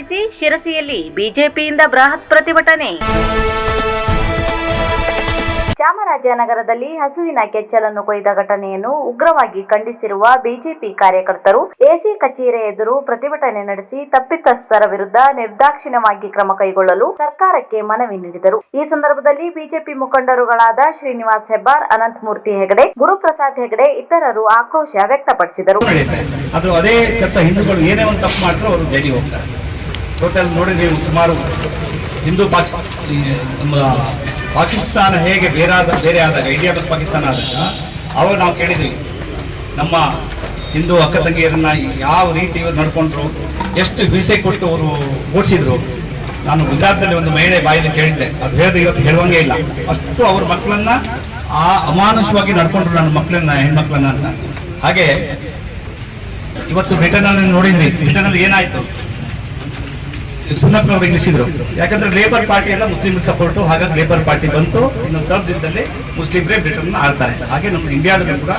ಖಂಡಿಸಿ ಶಿರಸಿಯಲ್ಲಿ ಬಿಜೆಪಿಯಿಂದ ಬೃಹತ್ ಪ್ರತಿಭಟನೆ. ಚಾಮರಾಜನಗರದಲ್ಲಿ ಹಸುವಿನ ಕೆಚ್ಚಲನ್ನು ಕೊಯ್ದ ಘಟನೆಯನ್ನು ಉಗ್ರವಾಗಿ ಖಂಡಿಸಿರುವ ಬಿಜೆಪಿ ಕಾರ್ಯಕರ್ತರು ಎಸಿ ಕಚೇರಿ ಎದುರು ಪ್ರತಿಭಟನೆ ನಡೆಸಿ ತಪ್ಪಿತಸ್ಥರ ವಿರುದ್ಧ ನಿರ್ದಾಕ್ಷಿಣ್ಯವಾಗಿ ಕ್ರಮ ಕೈಗೊಳ್ಳಲು ಸರ್ಕಾರಕ್ಕೆ ಮನವಿ ನೀಡಿದರು. ಈ ಸಂದರ್ಭದಲ್ಲಿ ಬಿಜೆಪಿ ಮುಖಂಡರುಗಳಾದ ಶ್ರೀನಿವಾಸ್ ಹೆಬ್ಬಾರ್ ಅನಂತಮೂರ್ತಿ ಹೆಗಡೆ ಗುರುಪ್ರಸಾದ್ ಹೆಗಡೆ ಇತರರು ಆಕ್ರೋಶ ವ್ಯಕ್ತಪಡಿಸಿದರು. ಅದು ಅದೇ ಕೆಲಸ ಹಿಂದೂಗಳು ಏನೇ ಒಂದು ತಪ್ಪು ಮಾಡಿದ್ರು ಅವರು ಜೈಲಿಗೆ ಹೋಗ್ತಾರೆ. ಟೋಟಲ್ ನೋಡಿ ನೀವು ಸುಮಾರು ಹಿಂದೂ ಪಾಕಿಸ್ತಾನ ನಮ್ಮ ಪಾಕಿಸ್ತಾನ ಹೇಗೆ ಬೇರಾದ ಬೇರೆ ಆದಾಗ ಇಂಡಿಯಾ ಮತ್ತು ಪಾಕಿಸ್ತಾನ ಆದಾಗ, ಅವಾಗ ನಾವು ಕೇಳಿದ್ವಿ, ನಮ್ಮ ಹಿಂದೂ ಅಕ್ಕ ತಂಗಿಯರನ್ನ ಯಾವ ರೀತಿ ಇವರು ನಡ್ಕೊಂಡ್ರು, ಎಷ್ಟು ಹಿಂಸೆ ಕೊಟ್ಟು ಅವರು ಓಡಿಸಿದ್ರು. ನಾನು ಗುಜರಾತ್ನಲ್ಲಿ ಒಂದು ಮಹಿಳೆ ಬಾಯಲ್ಲಿ ಕೇಳಿದ್ದೆ, ಅದು ಹೇಳಿದ್ರೆ ಇವತ್ತು ಹೇಳುವಂಗೆ ಇಲ್ಲ. ಅಷ್ಟು ಅವ್ರ ಮಕ್ಕಳನ್ನ ಆ ಅಮಾನುಷವಾಗಿ ನಡ್ಕೊಂಡ್ರು ನನ್ನ ಮಕ್ಕಳನ್ನ, ಹೆಣ್ಮಕ್ಳನ್ನ ಅಂತ. ಹಾಗೆ, ಇವತ್ತು ಬ್ರಿಟನ್ ಅಲ್ಲಿ ನೋಡಿದ್ರಿ ಬ್ರಿಟನ್ ಏನಾಯ್ತು? ಸುನಕ್ನವ್ರು ನಿಲ್ಲಿಸಿದ್ರು ಯಾಕಂದ್ರೆ ಲೇಬರ್ ಪಾರ್ಟಿ ಎಲ್ಲ ಮುಸ್ಲಿಂ ಸಪೋರ್ಟು ಹಾಗಾಗಿ ಲೇಬರ್ ಪಾರ್ಟಿ ಬಂತು. ಇನ್ನೊಂದು ಸ್ವಲ್ಪ ದಿನದಲ್ಲಿ ಮುಸ್ಲಿಮರೇ ಬ್ರಿಟನ್ ಆಳ್ತಾರೆ. ಹಾಗೆ ನಮ್ಮ ಇಂಡಿಯಾದಲ್ಲಿ ಕೂಡ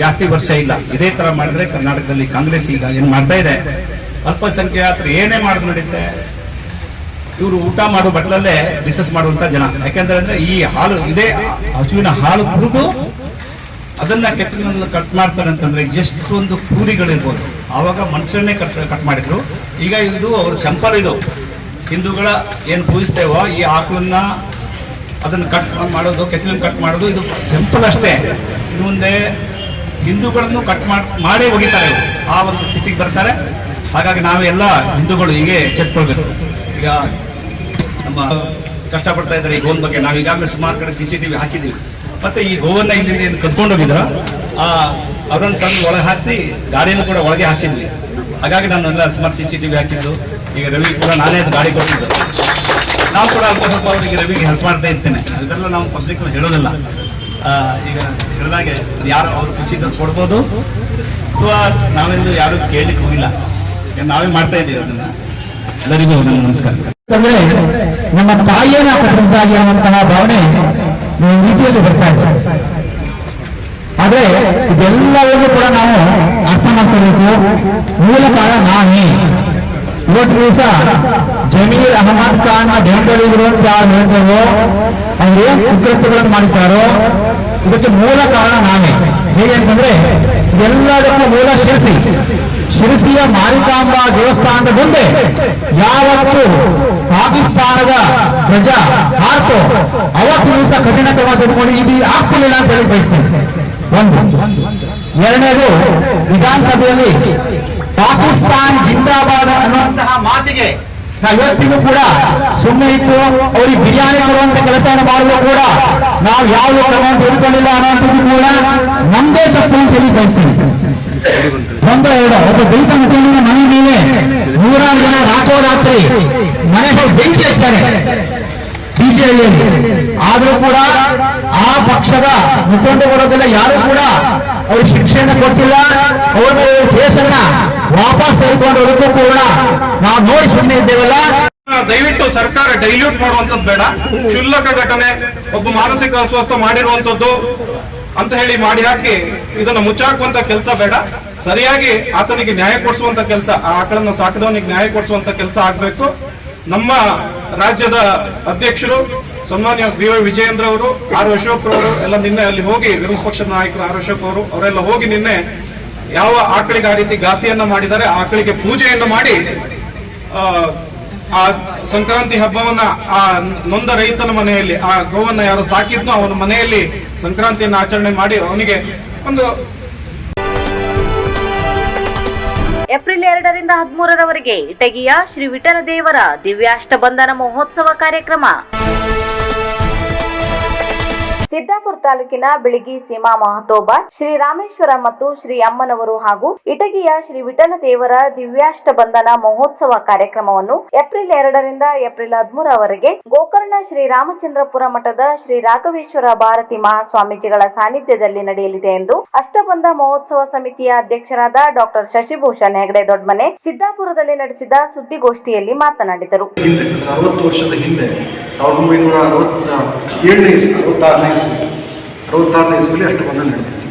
ಜಾಸ್ತಿ ವರ್ಷ ಇಲ್ಲ. ಇದೇ ತರ ಮಾಡಿದ್ರೆ ಕರ್ನಾಟಕದಲ್ಲಿ ಕಾಂಗ್ರೆಸ್ ಈಗ ಏನ್ ಮಾಡ್ತಾ ಇದೆ? ಅಲ್ಪಸಂಖ್ಯಾತರು ಏನೇ ಮಾಡಿದ್ರು ನಡೀತೆ. ಇವರು ಊಟ ಮಾಡೋ ಬಟ್ಲಲ್ಲೇ ಬಿಸ್ನೆಸ್ ಮಾಡುವಂತ ಜನ. ಯಾಕಂದ್ರೆ ಅಂದ್ರೆ ಈ ಹಾಲು, ಇದೇ ಹಸುವಿನ ಹಾಲು ಕುಡಿದು ಅದನ್ನ ಕೆತ್ತಲನ್ನು ಕಟ್ ಮಾಡ್ತಾರೆ ಅಂತಂದ್ರೆ ಎಷ್ಟೊಂದು ಕೂರಿಗಳಿರ್ಬೋದು. ಆವಾಗ ಮನುಷ್ಯರನ್ನೇ ಕಟ್ ಕಟ್ ಮಾಡಿದ್ರು. ಈಗ ಇದು ಅವ್ರ ಸಂಪಲ್ ಇದು. ಹಿಂದೂಗಳ ಏನು ಪೂಜಿಸ್ತೇವೋ ಈ ಆಕಳನ್ನ ಅದನ್ನ ಕಟ್ ಮಾಡೋದು, ಕೆತ್ತಲನ್ನು ಕಟ್ ಮಾಡೋದು, ಇದು ಸಿಂಪಲ್ ಅಷ್ಟೇ. ಇನ್ನು ಮುಂದೆ ಹಿಂದೂಗಳನ್ನು ಕಟ್ ಮಾಡೇ ಒಗಿತಾರೆ ಇವ್ರು. ಆ ಒಂದು ಸ್ಥಿತಿಗೆ ಬರ್ತಾರೆ. ಹಾಗಾಗಿ ನಾವೆಲ್ಲ ಹಿಂದೂಗಳು ಹೀಗೆ ಎಚ್ಚೆತ್ಕೊಳ್ಬೇಕು. ಈಗ ನಮ್ಮ ಕಷ್ಟಪಡ್ತಾ ಇದ್ದಾರೆ ಈ ಗೋನ್ ಬಗ್ಗೆ. ನಾವು ಈಗಾಗಲೇ ಸುಮಾರು ಕಡೆ ಸಿ ಸಿ ಟಿವಿ ಹಾಕಿದ್ದೀವಿ. ಮತ್ತೆ ಈ ಗೋವನ್ನ ಇಲ್ಲಿ ಏನು ಕದ್ಕೊಂಡು ಹೋಗಿದ್ರ? ಆ, ಅವ್ರನ್ನ ತಂದು ಒಳಗೆ ಹಾಕಿಸಿ ಗಾಡಿಯನ್ನು ಕೂಡ ಒಳಗೆ ಹಾಕ್ಸಿದ್ವಿ. ಹಾಗಾಗಿ ನಾನು ಎಲ್ಲ ಸುಮಾರು ಸಿ ಸಿ ಟಿವಿ ಹಾಕಿದ್ದು. ಈಗ ರವಿ ಕೂಡ ನಾನೇ ಗಾಡಿ ಕೊಟ್ಟಿದ್ದು. ನಾವು ಕೂಡ ಅಲ್ಪ ಸ್ವಲ್ಪ ಅವರಿಗೆ ರವಿಗೆ ಹೆಲ್ಪ್ ಮಾಡ್ತಾ ಇರ್ತೇನೆ. ಇದೆಲ್ಲ ನಾವು ಪಬ್ಲಿಕ್ ಹೇಳೋದಿಲ್ಲ. ಈಗ ಹೇಳಿದಾಗೆ ಯಾರು ಅವ್ರ ಖುಷಿಯಿಂದ ಕೊಡ್ಬೋದು. ಅಥವಾ ನಾವೆಂದು ಯಾರು ಕೇಳಲಿಕ್ಕೆ ಹೋಗಿಲ್ಲ. ನಾವೇ ಮಾಡ್ತಾ ಇದ್ದೀವಿ ಅದನ್ನ. ಎಲ್ಲರಿಗೂ ನಮಸ್ಕಾರ. ನಮ್ಮ ತಾಯಿಯನ್ನ ಪ್ರಕಟಿಸಿದಾಗಿರುವಂತಹ ಭಾವನೆ ಈ ರೀತಿಯಲ್ಲಿ ಬರ್ತಾ ಇದೆ. ಆದ್ರೆ ಇದೆಲ್ಲವನ್ನೂ ಕೂಡ ನಾವು ಅರ್ಥ ಮಾಡ್ಕೋಬೇಕು ಮೂಲ ಕಾರಣ ನಾನೇ. ಇವತ್ತು ದಿವಸ ಜಮೀರ್ ಅಹಮದ್ ಖಾನ್ ದೇಹದಲ್ಲಿರುವಂತ ಹೇಳಿದೆವೋ ಅವ್ರು ಏನ್ ಕುಕೃತ್ಯಗಳನ್ನು ಮಾಡಿದ್ದಾರೋ, ಇದಕ್ಕೆ ಮೂಲ ಕಾರಣ ನಾನೇ. ಹೇಗೆ ಅಂತಂದ್ರೆ ಎಲ್ಲದಕ್ಕೂ ಮೂಲ ಶಿರಸಿ. ಶಿರಸಿಯ ಮಾರಿಕಾಂಬಾ ದೇವಸ್ಥಾನದ ಮುಂದೆ ಯಾವತ್ತು ಪಾಕಿಸ್ತಾನದ ಪ್ರಜಾ ಆರ್ತು ಅವತ್ತು ದಿವಸ ಕಠಿಣ ಕ್ರಮ ತೆಗೆದುಕೊಂಡು ಇದು ಆಗ್ತಿರ್ಲಿಲ್ಲ ಅಂತ ಹೇಳಿ ಬಯಸ್ತೇನೆ. ಒಂದು. ಎರಡನೇದು, ವಿಧಾನಸಭೆಯಲ್ಲಿ ಪಾಕಿಸ್ತಾನ್ ಜಿಂದಾಬಾದ್ ಅನ್ನುವಂತಹ ಮಾತಿಗೆ ಇವತ್ತಿಗೂ ಕೂಡ ಸುಮ್ಮನೆ ಇತ್ತು. ಅವರಿಗೆ ಬಿರಿಯಾನಿ ಕೊಡುವಂತ ಕೆಲಸವನ್ನು ಮಾಡುವ ಕೂಡ ನಾವು ಯಾವ ಕ್ರಮವನ್ನು ತೆಗೆದುಕೊಂಡಿಲ್ಲ ಅನ್ನುವಂಥದ್ದು ಕೂಡ ನಮ್ದೇ ತಪ್ಪು ಅಂತ ಹೇಳಿ ಬಯಸ್ತೀನಿ. ಒಂದು ಎರಡು. ಒಬ್ಬ ದಲಿತ ಮುಖಂಡನ ಮನೆ ಮೇಲೆ ನೂರಾರು ಜನ ರಾತ್ರೋರಾತ್ರಿ ಮನೆಗೆ ಬೆಂಕಿ ಹಚ್ತಾರೆ. ಬಿಜೆಪಿಯಲ್ಲಿ ಆದ್ರೂ ಕೂಡ ಆ ಪಕ್ಷದ ಮುಖಂಡರುಗಳೆಲ್ಲ ಯಾರು ಕೂಡ ಅವರು ಶಿಕ್ಷೆಯನ್ನು ಕೊಟ್ಟಿಲ್ಲ. ಅವ್ರ ಮೇಲೆ ಕೇಸನ್ನ ವಾಪಸ್ ತೆಗೆದುಕೊಂಡವರಿಗೂ ಕೂಡ ನಾವು ನೋಡಿ ಸುಮ್ಮನೆ ಇದ್ದೇವಲ್ಲ. ದಯವಿಟ್ಟು ಸರ್ಕಾರ ಡೈಲ್ಯೂಟ್ ಮಾಡುವಂತದ್ದು ಬೇಡ. ಕ್ಷುಲ್ಲಕ ಘಟನೆ, ಒಬ್ಬ ಮಾನಸಿಕ ಅಸ್ವಸ್ಥ ಮಾಡಿರುವಂತದ್ದು ಅಂತ ಹೇಳಿ ಮಾಡಿ ಹಾಕಿ ಇದನ್ನ ಮುಚ್ಚಾಕುವಂತ ಕೆಲಸ ಬೇಡ. ಸರಿಯಾಗಿ ಆತನಿಗೆ ನ್ಯಾಯ ಕೊಡಿಸುವಂತ ಕೆಲಸ, ಆ ಆಕಳನ್ನು ಸಾಕಿದವನಿಗೆ ನ್ಯಾಯ ಕೊಡಿಸುವಂತ ಕೆಲಸ ಆಗ್ಬೇಕು. ನಮ್ಮ ರಾಜ್ಯದ ಅಧ್ಯಕ್ಷರು, ಸನ್ಮಾನ್ಯ ಬಿ ವೈ ವಿಜಯೇಂದ್ರ ಅವರು, ಆರ್ ಅಶೋಕ್ ಅವರು ಎಲ್ಲ ನಿನ್ನೆ ಅಲ್ಲಿ ಹೋಗಿ ವಿರೋಧ ಪಕ್ಷದ ನಾಯಕರು ಆರ್ ಅಶೋಕ್ ಅವರು, ಅವರೆಲ್ಲ ಹೋಗಿ ನಿನ್ನೆ ಯಾವ ಆಕಳಿಗೆ ಆ ರೀತಿ ಘಾಸಿಯನ್ನ ಮಾಡಿದ್ದಾರೆ ಆಕಳಿಗೆ ಪೂಜೆಯನ್ನು ಮಾಡಿ ಆ, ಸಂಕ್ರಾಂತಿ ಹಬ್ಬವನ್ನ ಆ ನೊಂದ ರೈತನ ಮನೆಯಲ್ಲಿ ಆ ಗೋವನ್ನ ಯಾರು ಸಾಕಿದ್ನೋ ಅವನ ಮನೆಯಲ್ಲಿ ಸಂಕ್ರಾಂತಿಯನ್ನು ಆಚರಣೆ ಮಾಡಿ ಅವನಿಗೆ ಒಂದು ಏಪ್ರಿಲ್ ಎರಡರಿಂದ ಹದಿಮೂರರವರೆಗೆ ಇಟಗಿಯ ಶ್ರೀ ವಿಠಲ ದೇವರ ದಿವ್ಯಾಷ್ಟ ಬಂಧನ ಮಹೋತ್ಸವ ಕಾರ್ಯಕ್ರಮ. ಸಿದ್ದಾಪುರ ತಾಲೂಕಿನ ಬೆಳಗಿ ಸೀಮಾ ಮಹತೋಬಾ, ಶ್ರೀ ರಾಮೇಶ್ವರ ಮತ್ತು ಶ್ರೀ ಅಮ್ಮನವರು ಹಾಗೂ ಇಟಗಿಯ ಶ್ರೀ ವಿಠಲ ದೇವರ ದಿವ್ಯಾಷ್ಟ ಬಂಧನ ಮಹೋತ್ಸವ ಕಾರ್ಯಕ್ರಮವನ್ನು ಏಪ್ರಿಲ್ ಎರಡರಿಂದ ಏಪ್ರಿಲ್ ಹದಿಮೂರವರೆಗೆ ಗೋಕರ್ಣ ಶ್ರೀ ರಾಮಚಂದ್ರಪುರ ಮಠದ ಶ್ರೀ ರಾಘವೇಶ್ವರ ಭಾರತಿ ಮಹಾಸ್ವಾಮೀಜಿಗಳ ಸಾನ್ನಿಧ್ಯದಲ್ಲಿ ನಡೆಯಲಿದೆ ಎಂದು ಅಷ್ಟಬಂಧ ಮಹೋತ್ಸವ ಸಮಿತಿಯ ಅಧ್ಯಕ್ಷರಾದ ಡಾಕ್ಟರ್ ಶಶಿಭೂಷಣ್ ಹೆಗಡೆ ದೊಡ್ಮನೆ ಸಿದ್ದಾಪುರದಲ್ಲಿ ನಡೆಸಿದ ಸುದ್ದಿಗೋಷ್ಠಿಯಲ್ಲಿ ಮಾತನಾಡಿದರು. ಅರವತ್ತು ವರ್ಷದ ಹಿಂದೆ ಸಾವಿರದ ಒಂಬೈನೂರ ಅರವತ್ತ ಏಳನೇ ಅರವತ್ತಾರನೇ ಇಸ್ವಿ ಅರವತ್ತಾರನೇ ಇಸ್ವಿಲಿ ಅಷ್ಟು ಬಂದ ನಡೆದಿತ್ತು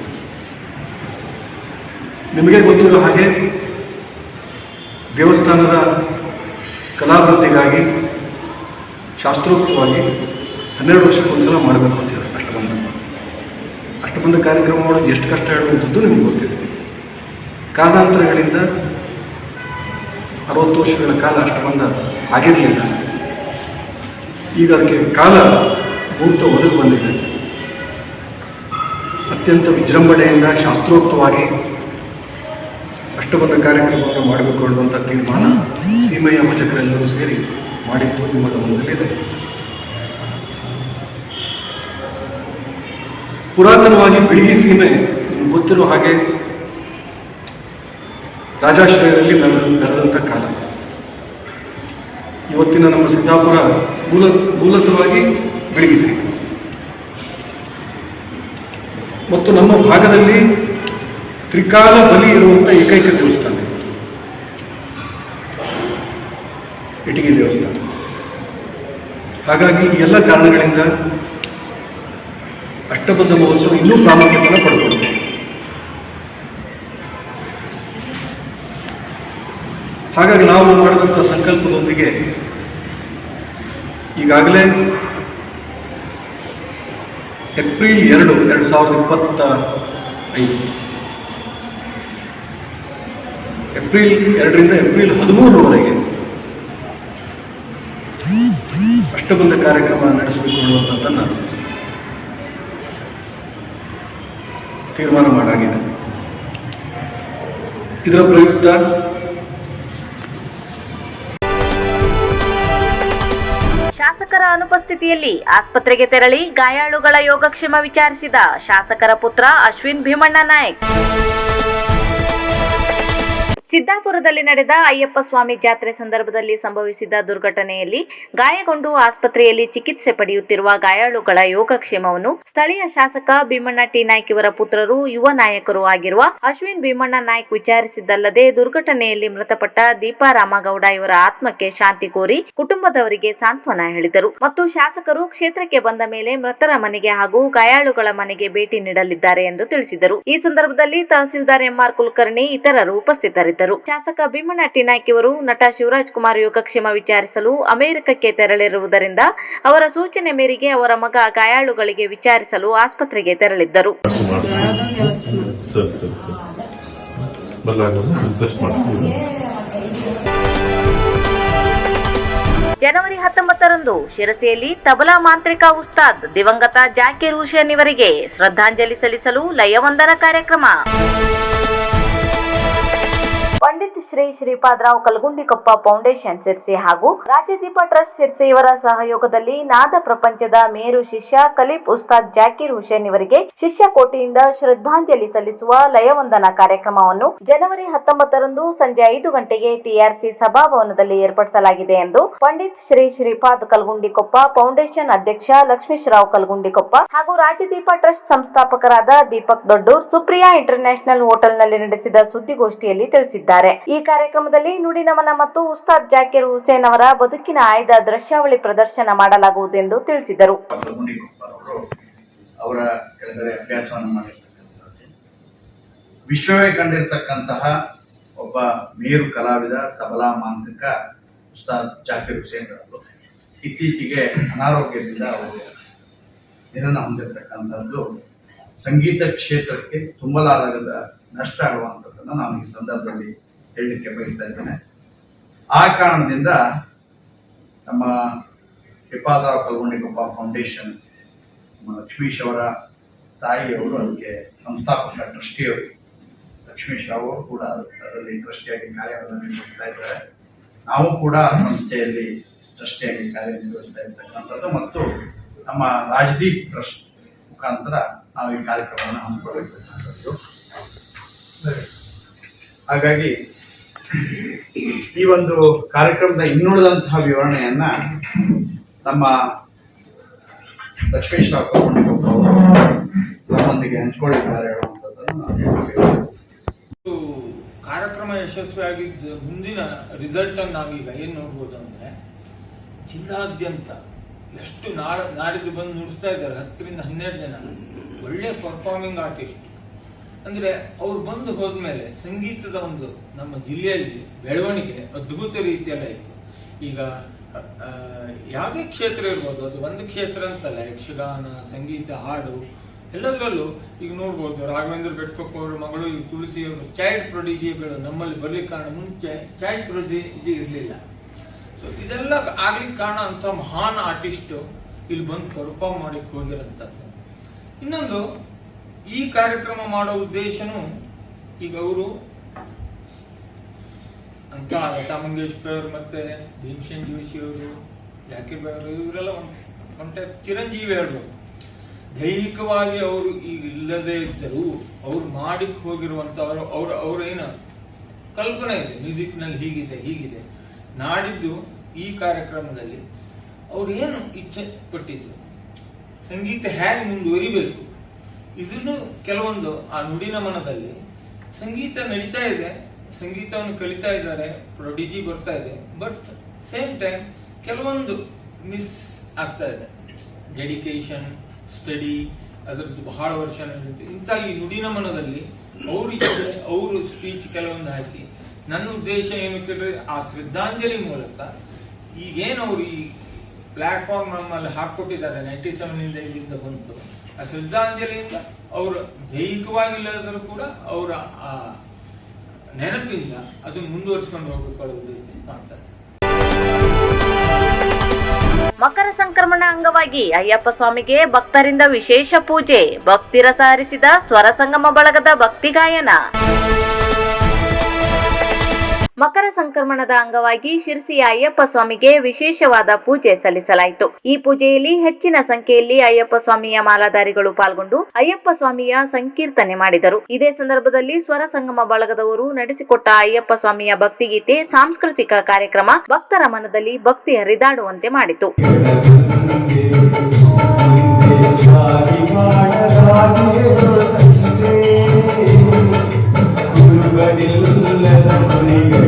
ನಿಮಗೆ ಗೊತ್ತಿರೋ ಹಾಗೆ ದೇವಸ್ಥಾನದ ಕಲಾವೃದ್ಧಿಗಾಗಿ ಶಾಸ್ತ್ರೋಕ್ತವಾಗಿ ಹನ್ನೆರಡು ವರ್ಷಕ್ಕೊಂದ್ಸಲ ಮಾಡಬೇಕು ಬಂದ ಅಷ್ಟಬಂಧ ಅಷ್ಟಬಂಧ ಕಾರ್ಯಕ್ರಮ ಮಾಡೋದು ಎಷ್ಟು ಕಷ್ಟ ಹೇಳುವಂಥದ್ದು ನಿಮಗೆ ಗೊತ್ತಿದೆ. ಕಾರಣಾಂತರಗಳಿಂದ ಅರವತ್ತು ವರ್ಷಗಳ ಕಾಲ ಅಷ್ಟಬಂಧ ಆಗಿರಲಿಲ್ಲ. ಈಗ ಅದಕ್ಕೆ ಕಾಲ ಮುಹೂರ್ತ ಒದಗಿ ಬಂದಿದೆ. ಅತ್ಯಂತ ವಿಜೃಂಭಣೆಯಿಂದ ಶಾಸ್ತ್ರೋಕ್ತವಾಗಿ ಅಷ್ಟಬಂಧ ಕಾರ್ಯಕ್ರಮವನ್ನು ಮಾಡಬೇಕು ಅನ್ನುವಂಥ ತೀರ್ಮಾನ ಸೀಮೆಯ ಭಜಕರೆಲ್ಲರೂ ಸೇರಿ ಮಾಡಿದ್ದು ನಿಮ್ಮ ಗಮನದಲ್ಲಿದೆ ಪುರಾತನವಾಗಿ ಬಿಳಿಗಿ ಸೀಮೆ ನಿಮ್ಗೆ ಗೊತ್ತಿರೋ ಹಾಗೆ ರಾಜಾಶ್ರಯದಲ್ಲಿ ಬೆಳೆದ ಬೆಳೆದಂಥ ಕಾಲ. ಇವತ್ತಿನ ನಮ್ಮ ಸಿದ್ದಾಪುರ ಮೂಲ, ಮೂಲತವಾಗಿ ಬಿಳಿಗಿ ಸೀಮೆ. ಮತ್ತು ನಮ್ಮ ಭಾಗದಲ್ಲಿ ತ್ರಿಕಾಲ ಬಲಿ ಇರುವಂಥ ಏಕೈಕ ದೇವಸ್ಥಾನ. ಇಟಗಿ ದೇವಸ್ಥಾನ. ಹಾಗಾಗಿ ಎಲ್ಲ ಕಾರಣಗಳಿಂದ ಅಷ್ಟಬದ್ಧ ಮಹೋತ್ಸವ ಇನ್ನೂ ಪ್ರಾಮುಖ್ಯತೆಯನ್ನು ಪಡ್ಕೊಳ್ತೇವೆ. ಹಾಗಾಗಿ ನಾವು ಮಾಡಿದಂಥ ಸಂಕಲ್ಪದೊಂದಿಗೆ ಈಗಾಗಲೇ ಏಪ್ರಿಲ್ ಎರಡು ಎರಡು ಸಾವಿರದ ಇಪ್ಪತ್ತ ಐದು. ಏಪ್ರಿಲ್ ಎರಡರಿಂದ ಏಪ್ರಿಲ್ ಹದಿಮೂರರವರೆಗೆ ಅಷ್ಟಬಂಧ ಕಾರ್ಯಕ್ರಮ ನಡೆಸಬೇಕು ಅನ್ನುವಂಥದ್ದನ್ನು ತೀರ್ಮಾನ ಮಾಡಾಗಿದೆ. ಇದರ ಪ್ರಯುಕ್ತ ಅನುಪಸ್ಥಿತಿಯಲ್ಲಿ ಆಸ್ಪತ್ರೆಗೆ ತೆರಳಿ ಗಾಯಾಳುಗಳ ಯೋಗಕ್ಷೇಮ ವಿಚಾರಿಸಿದ ಶಾಸಕರ ಪುತ್ರ ಅಶ್ವಿನ್ ಭೀಮಣ್ಣ ನಾಯಕ್. ಸಿದ್ದಾಪುರದಲ್ಲಿ ನಡೆದ ಅಯ್ಯಪ್ಪ ಸ್ವಾಮಿ ಜಾತ್ರೆ ಸಂದರ್ಭದಲ್ಲಿ ಸಂಭವಿಸಿದ ದುರ್ಘಟನೆಯಲ್ಲಿ ಗಾಯಗೊಂಡು ಆಸ್ಪತ್ರೆಯಲ್ಲಿ ಚಿಕಿತ್ಸೆ ಪಡೆಯುತ್ತಿರುವ ಗಾಯಾಳುಗಳ ಯೋಗಕ್ಷೇಮವನ್ನು ಸ್ಥಳೀಯ ಶಾಸಕ ಭೀಮಣ್ಣ ಟಿ ನಾಯ್ಕ್ ಇವರ ಪುತ್ರರು, ಯುವ ನಾಯಕರು ಆಗಿರುವ ಅಶ್ವಿನ್ ಭೀಮಣ್ಣ ನಾಯ್ಕ್ ವಿಚಾರಿಸಿದ್ದಲ್ಲದೆ ದುರ್ಘಟನೆಯಲ್ಲಿ ಮೃತಪಟ್ಟ ದೀಪಾ ರಾಮಗೌಡ ಇವರ ಆತ್ಮಕ್ಕೆ ಶಾಂತಿ ಕೋರಿ ಕುಟುಂಬದವರಿಗೆ ಸಾಂತ್ವನ ಹೇಳಿದರು. ಮತ್ತು ಶಾಸಕರು ಕ್ಷೇತ್ರಕ್ಕೆ ಬಂದ ಮೇಲೆ ಮೃತರ ಮನೆಗೆ ಹಾಗೂ ಗಾಯಾಳುಗಳ ಮನೆಗೆ ಭೇಟಿ ನೀಡಲಿದ್ದಾರೆ ಎಂದು ತಿಳಿಸಿದರು. ಈ ಸಂದರ್ಭದಲ್ಲಿ ತಹಸೀಲ್ದಾರ್ ಎಂಆರ್ ಕುಲಕರ್ಣಿ, ಇತರರು ಉಪಸ್ಥಿತರಿದ್ದರು. ಶಾಸಕ ಭೀಮಣ್ಣ ಟಿನಾಯ್ಕ್ ಇವರು ನಟ ಶಿವರಾಜ್ ಕುಮಾರ್ ಯೋಗಕ್ಷೇಮ ವಿಚಾರಿಸಲು ಅಮೆರಿಕಕ್ಕೆ ತೆರಳಿರುವುದರಿಂದ ಅವರ ಸೂಚನೆ ಮೇರೆಗೆ ಅವರ ಮಗ ಗಾಯಾಳುಗಳಿಗೆ ವಿಚಾರಿಸಲು ಆಸ್ಪತ್ರೆಗೆ ತೆರಳಿದ್ದರು. ಜನವರಿ ಹತ್ತೊಂಬತ್ತರಂದು ಶಿರಸಿಯಲ್ಲಿ ತಬಲಾ ಮಾಂತ್ರಿಕ ಉಸ್ತಾದ್ ದಿವಂಗತ ಜಾಕಿರ್ ಹುಸೇನ್ ಇವರಿಗೆ ಶ್ರದ್ಧಾಂಜಲಿ ಸಲ್ಲಿಸಲು ಲಯವಂದನ ಕಾರ್ಯಕ್ರಮ. ಪಂಡಿತ್ ಶ್ರೀ ಶ್ರೀಪಾದರಾವ್ ಕಲ್ಗುಂಡಿಕೊಪ್ಪ ಫೌಂಡೇಶನ್ ಸಿರ್ಸಿ ಹಾಗೂ ರಾಜ್ಯದೀಪ ಟ್ರಸ್ಟ್ ಸಿರ್ಸಿ ಇವರ ಸಹಯೋಗದಲ್ಲಿ ನಾದ ಪ್ರಪಂಚದ ಮೇರು ಶಿಷ್ಯ ಕಲೀಪ್ ಉಸ್ತಾದ್ ಜಾಕಿರ್ ಹುಸೇನ್ ಇವರಿಗೆ ಶಿಷ್ಯ ಕೋಟಿಯಿಂದ ಶ್ರದ್ಧಾಂಜಲಿ ಸಲ್ಲಿಸುವ ಲಯವಂದನ ಕಾರ್ಯಕ್ರಮವನ್ನು ಜನವರಿ ಹತ್ತೊಂಬತ್ತರಂದು ಸಂಜೆ ಐದು ಗಂಟೆಗೆ ಟಿಆರ್ಸಿ ಸಭಾಭವನದಲ್ಲಿ ಏರ್ಪಡಿಸಲಾಗಿದೆ ಎಂದು ಪಂಡಿತ್ ಶ್ರೀ ಶ್ರೀಪಾದ್ ಕಲ್ಗುಂಡಿಕೊಪ್ಪ ಫೌಂಡೇಶನ್ ಅಧ್ಯಕ್ಷ ಲಕ್ಷ್ಮೀಶ್ರಾವ್ ಕಲ್ಗುಂಡಿಕೊಪ್ಪ ಹಾಗೂ ರಾಜ್ಯದೀಪ ಟ್ರಸ್ಟ್ ಸಂಸ್ಥಾಪಕರಾದ ದೀಪಕ್ ದೊಡ್ಡೂರ್, ಸುಪ್ರಿಯಾ ಇಂಟರ್ನ್ಯಾಷನಲ್ ಹೋಟೆಲ್ನಲ್ಲಿ ನಡೆಸಿದ ಸುದ್ದಿಗೋಷ್ಠಿಯಲ್ಲಿ ತಿಳಿಸಿದ್ದಾರೆ. ಈ ಕಾರ್ಯಕ್ರಮದಲ್ಲಿ ನುಡಿ ನಮನ ಮತ್ತು ಉಸ್ತಾದ್ ಜಾಕಿರ್ ಹುಸೇನ್ ಅವರ ಬದುಕಿನ ಆಯ್ದ ದೃಶ್ಯಾವಳಿ ಪ್ರದರ್ಶನ ಮಾಡಲಾಗುವುದು ಎಂದು ತಿಳಿಸಿದರು. ಅವರು ಕೆಳಗಡೆ ಅಭ್ಯಾಸವನ್ನು ಮಾಡಿರ್ತಕ್ಕಂಥದ್ದು. ವಿಶ್ವವೇ ಕಂಡಿರ್ತಕ್ಕಂತಹ ಒಬ್ಬ ಮೇರು ಕಲಾವಿದ, ತಬಲಾ ಮಾಂತ್ರಿಕ ಉಸ್ತಾದ್ ಜಾಕಿರ್ ಹುಸೇನ್ ಅವರು ಇತ್ತೀಚೆಗೆ ಅನಾರೋಗ್ಯದಿಂದ ಅವರು ನಿಧನ ಹೊಂದಿರತಕ್ಕಂಥದ್ದು ಸಂಗೀತ ಕ್ಷೇತ್ರಕ್ಕೆ ತುಂಬಲಾರದ ನಷ್ಟ ಆಗುವಂಥದ್ದನ್ನು ನಾನು ಈ ಸಂದರ್ಭದಲ್ಲಿ ಹೇಳಲಿಕ್ಕೆ ಬಯಸ್ತಾ ಇದ್ದೇನೆ. ಆ ಕಾರಣದಿಂದ ನಮ್ಮ ಕೃಪಾದ ಕಲ್ಗೊಂಡಿಗೊಪ್ಪ ಫೌಂಡೇಶನ್ ನಮ್ಮ ಲಕ್ಷ್ಮೀಶ್ ಅವರ ತಾಯಿಯವರು, ಅದಕ್ಕೆ ಸಂಸ್ಥಾಪಕ ಟ್ರಸ್ಟಿಯವರು, ಲಕ್ಷ್ಮೀಶ್ ರಾವ್ ಅವರು ಕೂಡ ಅದರಲ್ಲಿ ಟ್ರಸ್ಟಿಯಾಗಿ ಕಾರ್ಯವನ್ನು ನಿರ್ವಹಿಸ್ತಾ ಇದ್ದಾರೆ. ನಾವು ಕೂಡ ಸಂಸ್ಥೆಯಲ್ಲಿ ಟ್ರಸ್ಟಿಯಾಗಿ ಕಾರ್ಯನಿರ್ವಹಿಸ್ತಾ ಇರ್ತಕ್ಕಂಥದ್ದು ಮತ್ತು ನಮ್ಮ ರಾಜದೀಪ್ ಟ್ರಸ್ಟ್ ಮುಖಾಂತರ ನಾವು ಈ ಕಾರ್ಯಕ್ರಮವನ್ನು ಹಮ್ಮಿಕೊಂಡಿರ್ತಕ್ಕಂಥದ್ದು ಹಾಗಾಗಿ ಈ ಒಂದು ಕಾರ್ಯಕ್ರಮದ ಇನ್ನುಳಿದಂತಹ ವಿವರಣೆಯನ್ನ ನಮ್ಮ ಲಕ್ಷ್ಮೀಶ್ ನಮ್ಮೊಂದಿಗೆ ಹಂಚ್ಕೊಂಡಿದ್ದಾರೆ ಕಾರ್ಯಕ್ರಮ ಯಶಸ್ವಿಯಾಗಿದ್ದ ಮುಂದಿನ ರಿಸಲ್ಟ್ ಅನ್ನು ನಾವೀಗ ಏನ್ ನೋಡ್ಬೋದು ಅಂದ್ರೆ, ಜಿಲ್ಲಾದ್ಯಂತ ಎಷ್ಟು ನಾಡ ನಾಡಿದ್ದು ಬಂದು ನುಡಿಸ್ತಾ ಇದ್ದಾರೆ, ಹತ್ತರಿಂದ ಹನ್ನೆರಡು ಜನ ಒಳ್ಳೆ ಪರ್ಫಾರ್ಮಿಂಗ್ ಆರ್ಟಿಸ್ಟ್ ಅಂದ್ರೆ ಅವ್ರು ಬಂದು ಹೋದ್ಮೇಲೆ ಸಂಗೀತದ ಒಂದು ನಮ್ಮ ಜಿಲ್ಲೆಯಲ್ಲಿ ಬೆಳವಣಿಗೆ ಅದ್ಭುತ ರೀತಿಯಲ್ಲ ಇತ್ತು. ಈಗ ಯಾವುದೇ ಕ್ಷೇತ್ರ ಇರ್ಬೋದು, ಅದು ಒಂದು ಕ್ಷೇತ್ರ ಅಂತಲ್ಲ, ಯಕ್ಷಗಾನ, ಸಂಗೀತ, ಹಾಡು, ಎಲ್ಲದರಲ್ಲೂ ಈಗ ನೋಡ್ಬೋದು, ರಾಘವೇಂದ್ರ ಬೆಟ್ಕೊಪ್ಪ ಅವರ ಮಗಳು ಈ ತುಳಸಿ ಅವರು ಚೈಲ್ಡ್ ಪ್ರೊಡಿಜಿಗಳು ನಮ್ಮಲ್ಲಿ ಬರ್ಲಿಕ್ಕೆ ಕಾರಣ ಮುಂಚೆ ಚೈಲ್ಡ್ ಪ್ರೊಡಿಜಿ ಇರಲಿಲ್ಲ. ಸೊ ಇದೆಲ್ಲ ಆಗ್ಲಿಕ್ಕೆ ಕಾರಣ ಅಂತ ಮಹಾನ್ ಆರ್ಟಿಸ್ಟ್ ಇಲ್ಲಿ ಬಂದು ಪರ್ಫಾರ್ಮ್ ಮಾಡಕ್ಕೆ ಹೋಗಿರಂತದ್ದು ಇನ್ನೊಂದು ಈ ಕಾರ್ಯಕ್ರಮ ಮಾಡೋ ಉದ್ದೇಶನು ಈಗ ಅವರು ಅಂತ ಲತಾ ಮಂಗೇಶ್ಕರ್ ಮತ್ತೆ ಭೀಮಸೇನ್ ಜೋಶಿ ಅವರು, ಜಾಕಿರ್ ಬಾಯ್ ಅವರು, ಇವರೆಲ್ಲ ಒಂದು ಚಿರಂಜೀವಿ ಹೇಳ್ಬೋದು ದೈಹಿಕವಾಗಿ ಅವರು ಈಗ ಇಲ್ಲದೆ ಇದ್ದರೂ ಅವ್ರು ಮಾಡಿಕ್ ಹೋಗಿರುವಂತ ಅವರು ಅವ್ರ ಅವ್ರ ಏನು ಕಲ್ಪನೆ ಇದೆ, ಮ್ಯೂಸಿಕ್ನಲ್ಲಿ ಹೀಗಿದೆ ಹೀಗಿದೆ. ನಾಡಿದ್ದು ಈ ಕಾರ್ಯಕ್ರಮದಲ್ಲಿ ಅವ್ರು ಏನು ಇಚ್ಛೆ ಪಟ್ಟಿದ್ರು? ಸಂಗೀತ ಹೇಗೆ ಮುಂದುವರಿಬೇಕು? ಇದನ್ನು ಕೆಲವೊಂದು, ಆ ನುಡಿನ ಮನದಲ್ಲಿ ಸಂಗೀತ ನಡೀತಾ ಇದೆ, ಸಂಗೀತವನ್ನು ಕಲಿತಾ ಇದ್ದಾರೆ ಪ್ರೊಡಿಜಿ ಬರ್ತಾ ಇದೆ ಬಟ್ ಸೇಮ್ ಟೈಮ್ ಕೆಲವೊಂದು ಮಿಸ್ ಆಗ್ತಾ ಇದೆ. ಡೆಡಿಕೇಶನ್ ಸ್ಟಡಿ ಅದರದ್ದು ಬಹಳ ವರ್ಷ ನಡೆಯುತ್ತೆ. ಇಂಥ ಈ ನುಡಿನ ಮನದಲ್ಲಿ ಅವ್ರ ಅವರು ಸ್ಪೀಚ್ ಕೆಲವೊಂದು ಹಾಕಿ, ನನ್ನ ಉದ್ದೇಶ ಏನು ಕೇಳಿದ್ರೆ, ಆ ಶ್ರದ್ಧಾಂಜಲಿ ಮೂಲಕ ಈಗೇನು ಅವರು ಈ ಪ್ಲಾಟ್ಫಾರ್ಮ್ ನಮ್ಮಲ್ಲಿ ಹಾಕೊಟ್ಟಿದ್ದಾರೆ ನೈಂಟಿ ಸೆವೆನ್ ಇಂದ ಇಲ್ಲಿಂದ ಬಂತು. ಆ ಶ್ರದ್ಧಾಂಜಲಿಯಿಂದ ಅವರು ದೈಹಿಕವಾಗಿಲ್ಲದರೂ ಕೂಡ ಅವರ, ಆ ನೆನಪಿಂದ ಅದನ್ನು ಮುಂದುವರಿಸಿಕೊಂಡು ಹೋಗಬೇಕು ಮಾಡ್ತಾರೆ ಮಕರ ಸಂಕ್ರಮಣ ಅಂಗವಾಗಿ ಅಯ್ಯಪ್ಪ ಸ್ವಾಮಿಗೆ ಭಕ್ತರಿಂದ ವಿಶೇಷ ಪೂಜೆ. ಭಕ್ತಿ ರಸ ಹರಿಸಿದ ಸ್ವರ ಸಂಗಮ ಬಳಗದ ಭಕ್ತಿ ಗಾಯನ. ಮಕರ ಸಂಕ್ರಮಣದ ಅಂಗವಾಗಿ ಶಿರಸಿಯ ಅಯ್ಯಪ್ಪ ಸ್ವಾಮಿಗೆ ವಿಶೇಷವಾದ ಪೂಜೆ ಸಲ್ಲಿಸಲಾಯಿತು. ಈ ಪೂಜೆಯಲ್ಲಿ ಹೆಚ್ಚಿನ ಸಂಖ್ಯೆಯಲ್ಲಿ ಅಯ್ಯಪ್ಪ ಸ್ವಾಮಿಯ ಮಾಲಾಧಾರಿಗಳು ಪಾಲ್ಗೊಂಡು ಅಯ್ಯಪ್ಪ ಸ್ವಾಮಿಯ ಸಂಕೀರ್ತನೆ ಮಾಡಿದರು. ಇದೇ ಸಂದರ್ಭದಲ್ಲಿ ಸ್ವರ ಸಂಗಮ ಬಳಗದವರು ನಡೆಸಿಕೊಟ್ಟ ಅಯ್ಯಪ್ಪ ಸ್ವಾಮಿಯ ಭಕ್ತಿಗೀತೆ ಸಾಂಸ್ಕೃತಿಕ ಕಾರ್ಯಕ್ರಮ ಭಕ್ತರ ಮನದಲ್ಲಿ ಭಕ್ತಿ ಹರಿದಾಡುವಂತೆ ಮಾಡಿತು.